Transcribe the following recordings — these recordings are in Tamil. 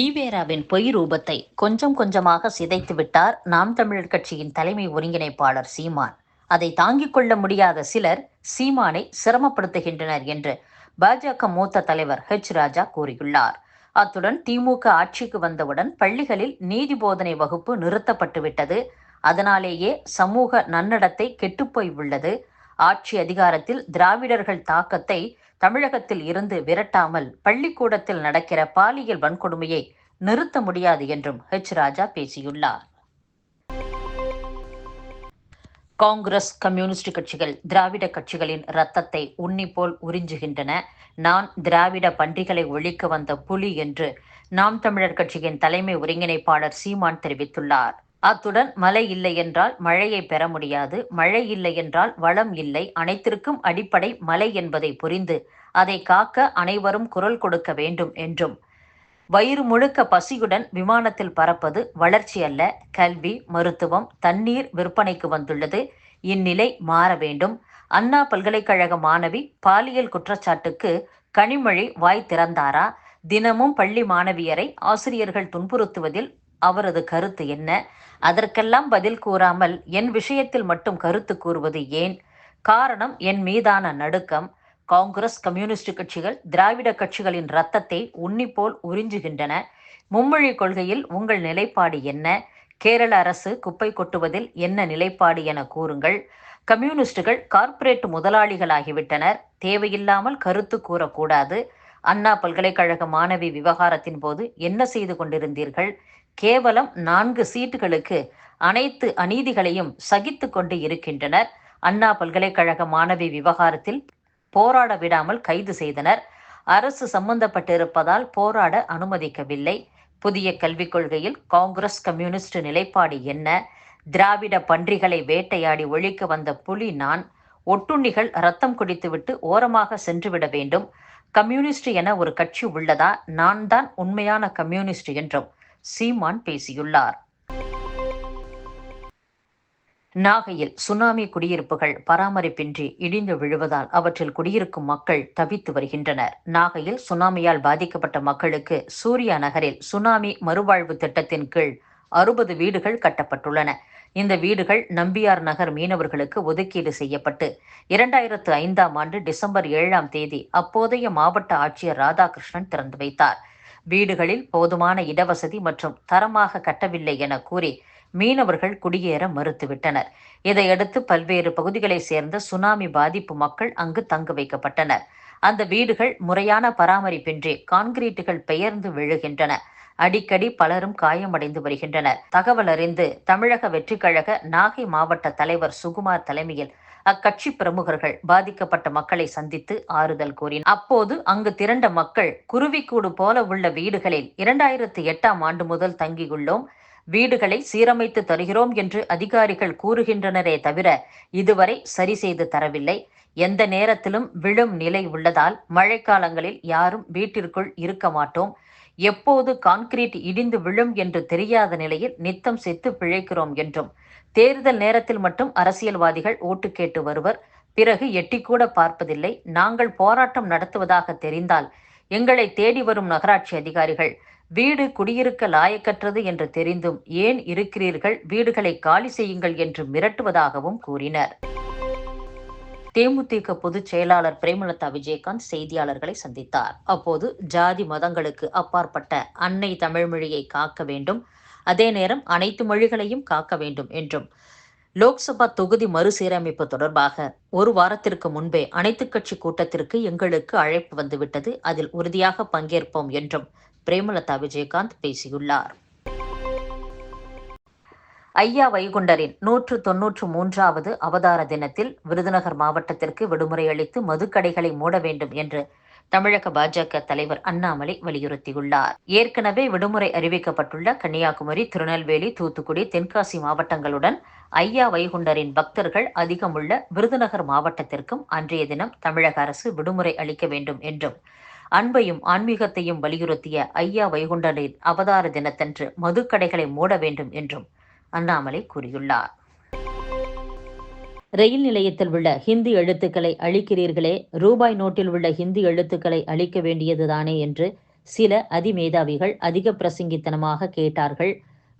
ஈவேராவின் பொய் ரூபத்தை கொஞ்சம் கொஞ்சமாக சிதைத்து விட்டார் நாம் தமிழர் கட்சியின் தலைமை ஒருங்கிணைப்பாளர் சீமான். அதை தாங்கிக் கொள்ள முடியாத சிலர் சீமானை சிரமப்படுத்துகின்றனர் என்று பாஜக மூத்த தலைவர் ஹெச். ராஜா கூறியுள்ளார். அத்துடன் திமுக ஆட்சிக்கு வந்தவுடன் பள்ளிகளில் நீதி போதனை வகுப்பு நிறுத்தப்பட்டுவிட்டது அதனாலேயே சமூக நன்னடத்தை கெட்டுப்போய் உள்ளது. ஆட்சி அதிகாரத்தில் திராவிடர்கள் தாக்கத்தை தமிழகத்தில் இருந்து விரட்டாமல் பள்ளிக்கூடத்தில் நடக்கிற பாலியல் வன்கொடுமையை நிறுத்த முடியாது என்றும் ஹெச் ராஜா பேசியுள்ளார். காங்கிரஸ் கம்யூனிஸ்ட் கட்சிகள் திராவிட கட்சிகளின் ரத்தத்தை உன்னிப்போல் உறிஞ்சுகின்றன. நான் திராவிட பன்றிகளை ஒழிக்க வந்த புலி என்று நாம் தமிழர் கட்சியின் தலைமை ஒருங்கிணைப்பாளர் சீமான் தெரிவித்துள்ளார். அத்துடன் மழை இல்லை என்றால் மழையை பெற முடியாது. மழை இல்லை என்றால் வளம் இல்லை. அனைத்திற்கும் அடிப்படை மழை என்பதை புரிந்து அதை காக்க அனைவரும் குரல் கொடுக்க வேண்டும் என்றும். வயிறு முழுக்க பசியுடன் விமானத்தில் பறப்பது வளர்ச்சி அல்ல. கல்வி மருத்துவம் தண்ணீர் விற்பனைக்கு வந்துள்ளது. இந்நிலை மாற வேண்டும். அண்ணா பல்கலைக்கழக மாணவி பாலியல் குற்றச்சாட்டுக்கு கனிமொழி வாய் திறந்தாரா? தினமும் பள்ளி மாணவியரை ஆசிரியர்கள் துன்புறுத்துவதில் அவரது கருத்து என்ன? அதற்கெல்லாம் பதில் கூறாமல் என் விஷயத்தில் மட்டும் கருத்து கூறுவது ஏன்? காரணம் என் மீதான நடுக்கம். காங்கிரஸ் கம்யூனிஸ்ட் கட்சிகள் திராவிட கட்சிகளின் ரத்தத்தை உன்னிப்போல் உறிஞ்சுகின்றன. மும்மொழி கொள்கையில் உங்கள் நிலைப்பாடு என்ன? கேரள அரசு குப்பை கொட்டுவதில் என்ன நிலைப்பாடு என கூறுங்கள். கம்யூனிஸ்டுகள் கார்ப்பரேட் முதலாளிகளாகிவிட்டனர். தேவையில்லாமல் கருத்து கூறக்கூடாது. அண்ணா பல்கலைக்கழக மாணவி விவகாரத்தின் போது என்ன செய்து கொண்டிருந்தீர்கள்? கேவலம் நான்கு சீட்டுகளுக்கு அனைத்து அநீதிகளையும் சகித்து கொண்டு இருக்கின்றனர். அண்ணா பல்கலைக்கழக மாணவி விவகாரத்தில் போராட விடாமல் கைது செய்தனர். அரசு சம்பந்தப்பட்டிருப்பதால் போராட அனுமதிக்கவில்லை. புதிய கல்விக் கொள்கையில் காங்கிரஸ் கம்யூனிஸ்ட் நிலைப்பாடு என்ன? திராவிட பன்றிகளை வேட்டையாடி ஒழிக்க வந்த புலி நான் ஒட்டுண்ணிகள் ரத்தம் குடித்துவிட்டு ஓரமாக சென்றுவிட வேண்டும். கம்யூனிஸ்ட் என ஒரு கட்சி உள்ளதா? நான் தான் உண்மையான கம்யூனிஸ்ட் என்றும் சீமான் பேசியுள்ளார். நாகையில் சுனாமி குடியிருப்புகள் பராமரிப்பின்றி இடிந்து விழுவதால் அவற்றில் குடியிருக்கும் மக்கள் தவித்து வருகின்றனர். நாகையில் சுனாமியால் பாதிக்கப்பட்ட மக்களுக்கு சூர்யா நகரில் சுனாமி மறுவாழ்வு திட்டத்தின் கீழ் அறுபது வீடுகள் கட்டப்பட்டுள்ளன. இந்த வீடுகள் நம்பியார் நகர் மீனவர்களுக்கு ஒதுக்கீடு செய்யப்பட்டு இரண்டாயிரத்து ஐந்தாம் ஆண்டு டிசம்பர் ஏழாம் தேதி அப்போதைய மாவட்ட ஆட்சியர் ராதாகிருஷ்ணன் திறந்து வைத்தார். வீடுகளில் போதுமான இடவசதி மற்றும் தரமாக கட்டவில்லை என கூறி மீனவர்கள் குடியேற மறுத்துவிட்டனர். இதையடுத்து பல்வேறு பகுதிகளை சேர்ந்த சுனாமி பாதிப்பு மக்கள் அங்கு தங்க வைக்கப்பட்டனர். அந்த வீடுகள் முறையான பராமரிப்பின்றி கான்கிரீட்டுகள் பெயர்ந்து விழுகின்றன. அடிக்கடி பலரும் காயமடைந்து வருகின்றனர். தகவல் அறிந்து தமிழக வெற்றிக்கழக நாகை மாவட்ட தலைவர் சுகுமார் தலைமையில் அக்கட்சி பிரமுகர்கள் பாதிக்கப்பட்ட மக்களை சந்தித்து ஆறுதல் கூறினர். அப்போது அங்கு திரண்ட மக்கள் குருவிக்கூடு போல உள்ள வீடுகளில் இரண்டாயிரத்து எட்டாம் ஆண்டு முதல் தங்கியுள்ளோம். வீடுகளை சீரமைத்து தருகிறோம் என்று அதிகாரிகள் கூறுகின்றனரே தவிர இதுவரை சரி செய்து தரவில்லை. எந்த நேரத்திலும் விழும் நிலை உள்ளதால் மழைக்காலங்களில் யாரும் வீட்டிற்குள் இருக்க மாட்டோம். எப்போது கான்கிரீட் இடிந்து விழும் என்று தெரியாத நிலையில் நித்தம் செத்து பிழைக்கிறோம் என்றும் தேர்தல் நேரத்தில் மட்டும் அரசியல்வாதிகள் ஓட்டு கேட்டு வருவர். பிறகு எட்டிக்கூட பார்ப்பதில்லை. நாங்கள் போராட்டம் நடத்துவதாக தெரிந்தால் எங்களை தேடி வரும் நகராட்சி அதிகாரிகள் வீடு குடியிருக்க லாயக்கற்றது என்று தெரிந்தும் ஏன் இருக்கிறீர்கள்? வீடுகளை காலி செய்யுங்கள் என்று மிரட்டுவதாகவும் கூறினர். தேமுதிக பொதுச் செயலாளர் பிரேமலதா விஜயகாந்த் செய்தியாளர்களை சந்தித்தார். அப்போது ஜாதி மதங்களுக்கு அப்பாற்பட்ட அன்னை தமிழ்மொழியை காக்க வேண்டும். அதே நேரம் அனைத்து மொழிகளையும் காக்க வேண்டும் என்றும் லோக்சபா தொகுதி மறுசீரமைப்பு தொடர்பாக ஒரு வாரத்திற்கு முன்பே அனைத்துக் கட்சி கூட்டத்திற்கு எங்களுக்கு அழைப்பு வந்துவிட்டது. அதில் உறுதியாக பங்கேற்போம் என்றும் பிரேமலதா விஜயகாந்த் பேசியுள்ளார். ஐயா வைகுண்டரின் நூற்று தொன்னூற்று மூன்றாவது அவதார தினத்தில் விருதுநகர் மாவட்டத்திற்கு விடுமுறை அளித்து மதுக்கடைகளை மூட வேண்டும் என்று தமிழக பாஜக தலைவர் அண்ணாமலை வலியுறுத்தியுள்ளார். ஏற்கனவே விடுமுறை அறிவிக்கப்பட்டுள்ள கன்னியாகுமரி திருநெல்வேலி தூத்துக்குடி தென்காசி மாவட்டங்களுடன் ஐயா வைகுண்டரின் பக்தர்கள் அதிகமுள்ள விருதுநகர் மாவட்டத்திற்கும் அன்றைய தினம் தமிழக அரசு விடுமுறை அளிக்க வேண்டும் என்றும் அன்பையும் ஆன்மீகத்தையும் வலியுறுத்திய ஐயா வைகுண்டரின் அவதார தினத்தன்று மதுக்கடைகளை மூட வேண்டும் என்றும் அண்ணாமலை கூறியுள்ளார். ரயில் நிலையத்தில் உள்ள ஹிந்தி எழுத்துக்களை அழிக்கிறீர்களே ரூபாய் நோட்டில் உள்ள ஹிந்தி எழுத்துக்களை அழிக்க வேண்டியதுதானே என்று சில அதிமேதாவிகள் அதிக பிரசங்கித்தனமாக கேட்டார்கள்.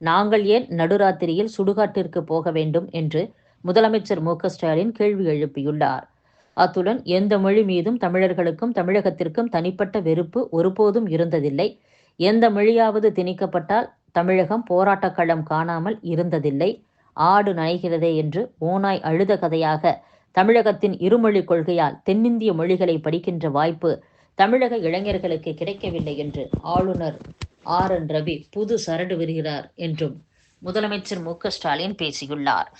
நாங்கள் ஏன் நடுராத்திரியில் சுடுகாட்டிற்கு போக வேண்டும் என்று முதலமைச்சர் மு. ஸ்டாலின் கேள்வி எழுப்பியுள்ளார். அத்துடன் எந்த மொழி மீதும் தமிழர்களுக்கும் தமிழகத்திற்கும் தனிப்பட்ட வெறுப்பு ஒருபோதும் இருந்ததில்லை. எந்த மொழியாவது திணிக்கப்பட்டால் தமிழகம் போராட்டக் களம் காணாமல் இருந்ததில்லை. ஆடு நனைகிறதே என்று ஓநாய் அழுத கதையாக தமிழகத்தின் இருமொழி கொள்கையால் தென்னிந்திய மொழிகளை படிக்கின்ற வாய்ப்பு தமிழக இளைஞர்களுக்கு கிடைக்கவில்லை என்று ஆளுநர் ஆர். என். ரவி புது சரடு வருகிறார் என்றும் முதலமைச்சர் மு. க. ஸ்டாலின் பேசியுள்ளார்.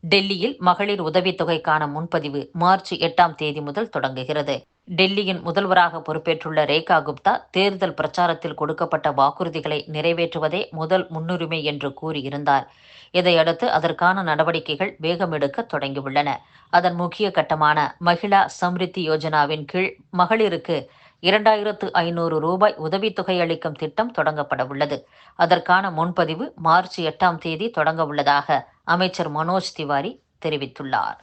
டெல்லியில் மகளிர் உதவித்தொகைக்கான முன்பதிவு மார்ச் எட்டாம் தேதி முதல் தொடங்குகிறது. டெல்லியின் முதல்வராக பொறுப்பேற்றுள்ள ரேகா குப்தா தேர்தல் பிரச்சாரத்தில் கொடுக்கப்பட்ட வாக்குறுதிகளை நிறைவேற்றுவதே முதல் முன்னுரிமை என்று கூறியிருந்தார். இதையடுத்து அதற்கான நடவடிக்கைகள் வேகமெடுக்க தொடங்கியுள்ளன. அதன் முக்கிய கட்டமான மகிழா சம்ரித்தி யோஜனாவின் கீழ் மகளிருக்கு இரண்டாயிரத்து ஐநூறு ரூபாய் உதவித்தொகை அளிக்கும் திட்டம் தொடங்கப்பட உள்ளது அதற்கான முன்பதிவு மார்ச் எட்டாம் தேதி தொடங்க உள்ளதாக அமைச்சர் மனோஜ் திவாரி தெரிவித்துள்ளார்.